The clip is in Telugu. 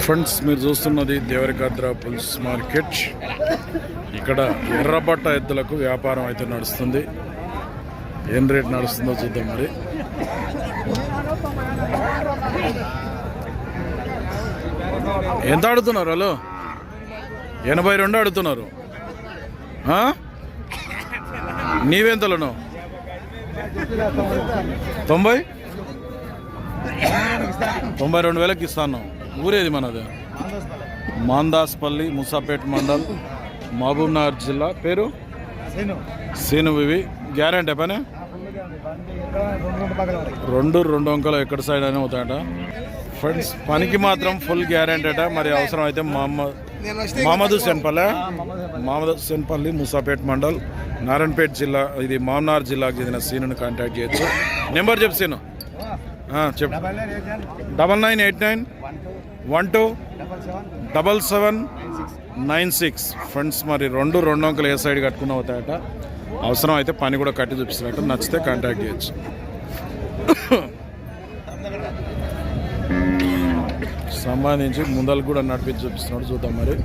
ఫ్రెండ్స్ మీరు చూస్తున్నది దేవరికాద్ర పుల్స్ మార్కెట్. ఇక్కడ ఎర్రబట్ట ఎద్దులకు వ్యాపారం అయితే నడుస్తుంది. ఏం రేట్ నడుస్తుందో చూద్దాం మరి. ఎంత అడుగుతున్నారు హలో ఎనభై రెండు అడుగుతున్నారు. ఆ? నీవెంతలను? తొంభై? తొంభై రెండు వేలకి ఇస్తాను. ఊరేది మనది? మాందాస్పల్లి ముసాపేట్ మండల్ మహబూబ్ నగర్ జిల్లా. పేరు? సీను. ఇవి గ్యారంటీ పని? రెండు రెండు అంకలు ఎక్కడ సైడ్ అయినా అవుతాయట. ఫ్రెండ్స్ పనికి మాత్రం ఫుల్ గ్యారంటీ అట. మరి అవసరం అయితే మహమ్మద్ మహమ్మద్ హుసేన్ పల్లె మహమ్మద్ హుసేన్ పల్లి ముసాపేట్ మండల్ నారాయణపేట్ జిల్లా ఇది మామనార్ జిల్లాకు చెందిన సీనుని కాంటాక్ట్ చేయొచ్చు. నెంబర్ చెప్పు సీను. ఆ, చెప్పు. Double nine eight nine one two double seven nine six friends మరి రెండు రెండు అంకులు ఏ సైడ్ కట్టుకుని అవుతాయట అవసరం అయితే పని కూడా కట్టి చూపిస్తున్నట్టు నచ్చితే కాంటాక్ట్ చేయొచ్చు. సంబంధించి ముందలు కూడా నడిపించి చూపిస్తున్నాడు. చూద్దాం మరి.